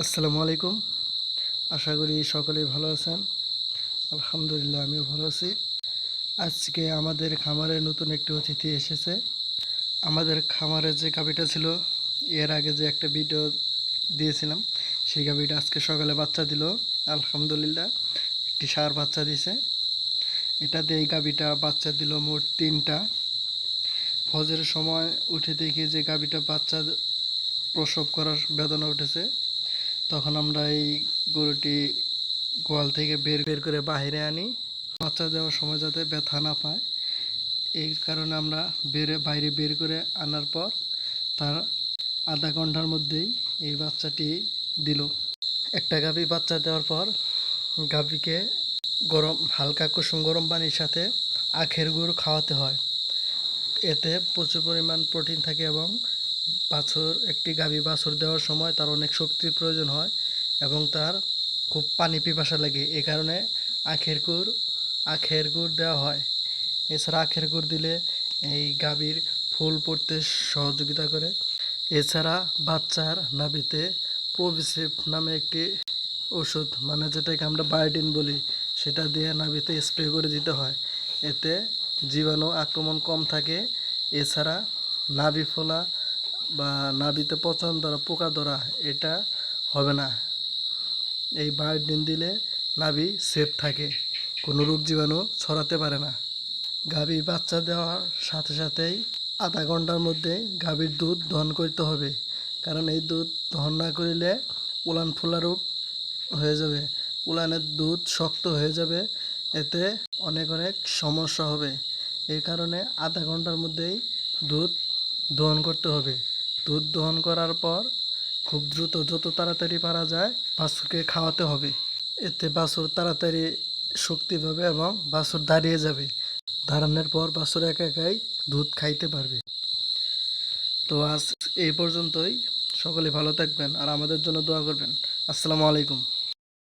আসসালামু আলাইকুম। আশা করি সকলেই ভালো আছেন। আলহামদুলিল্লাহ, আমিও ভালো আছি। আজকে আমাদের খামারে নতুন একটি অতিথি এসেছে। আমাদের খামারে যে গাভিটা ছিল, এর আগে যে একটা ভিডিও দিয়েছিলাম, সেই গাভিটা আজকে সকালে বাচ্চা দিল। আলহামদুলিল্লাহ, একটি সার বাচ্চা দিছে। এটাতে এই গাভিটা বাচ্চা দিল মোট তিনটা। ফজরের সময় উঠে দেখি যে গাভিটা বাচ্চা প্রসব করার বেদনা উঠেছে। তখন আমরা এই গরুটি গোয়াল থেকে বের বের করে বাইরে আনি। বাচ্চা দেওয়ার সময় যাতে ব্যথা না পায়। এই কারণে আমরা বেরে, বাইরে বের করে আনার পর তার আধা ঘণ্টার মধ্যেই এই বাচ্চাটি দিল। একটা গাভী বাচ্চা দেওয়ার পর গাভীকে গরম, হালকা কুসুম গরম পানির সাথে আখের গুড় খাওয়াতে হয়। এতে প্রচুর পরিমাণ প্রোটিন থাকে এবং বাছুর একটি গাভী বাছুর দেওয়ার সময় তার অনেক শক্তির প্রয়োজন হয় এবং তার খুব পানি পিপাসা লাগে। এই কারণে আখের গুড় আখের গুড় দেওয়া হয়। এছাড়া আখের গুড় দিলে এই গাভীর ফুল পড়তে সহযোগিতা করে। এছাড়া বাচ্চার নাভিতে প্রোভিসিভ নামে একটি ওষুধ মানে যেটাকে আমরা বায়োটিন বলি, সেটা দিয়ে নাভিতে স্প্রে করে দিতে হয়। এতে জীবাণু আক্রমণ কম থাকে। এছাড়া নাভি ফোলা বা নাভিতে পচন ধরা, পোকা ধরা, এটা হবে না। এই বায়োটিন দিলে নাভি সেফ থাকে, কোনো রোগ জীবাণু ছড়াতে পারে না। গাভী বাচ্চা দেওয়ার সাথে সাথেই আধা ঘণ্টার মধ্যে গাভীর দুধ দহন করতে হবে, কারণ এই দুধ দহন না করিলে উলান ফুলা রোগ হয়ে যাবে। উলানের দুধ শক্ত হয়ে যাবে, এতে অনেক অনেক সমস্যা হবে। এই কারণে আধা ঘণ্টার মধ্যেই দুধ দহন করতে হবে। দুধ দহন করার পর খুব দ্রুত যত তাড়াতাড়ি পারা যায় বাছুরকে খাওয়াতে হবে। এতে বাছুর তাড়াতাড়ি শক্তি পাবে এবং বাছুর দাঁড়িয়ে যাবে। দাঁড়ানোর পর বাছুর একা একাই দুধ খাইতে পারবে। তো আজ এই পর্যন্তই। সকলে ভালো থাকবেন আর আমাদের জন্য দোয়া করবেন। আসসালামু আলাইকুম।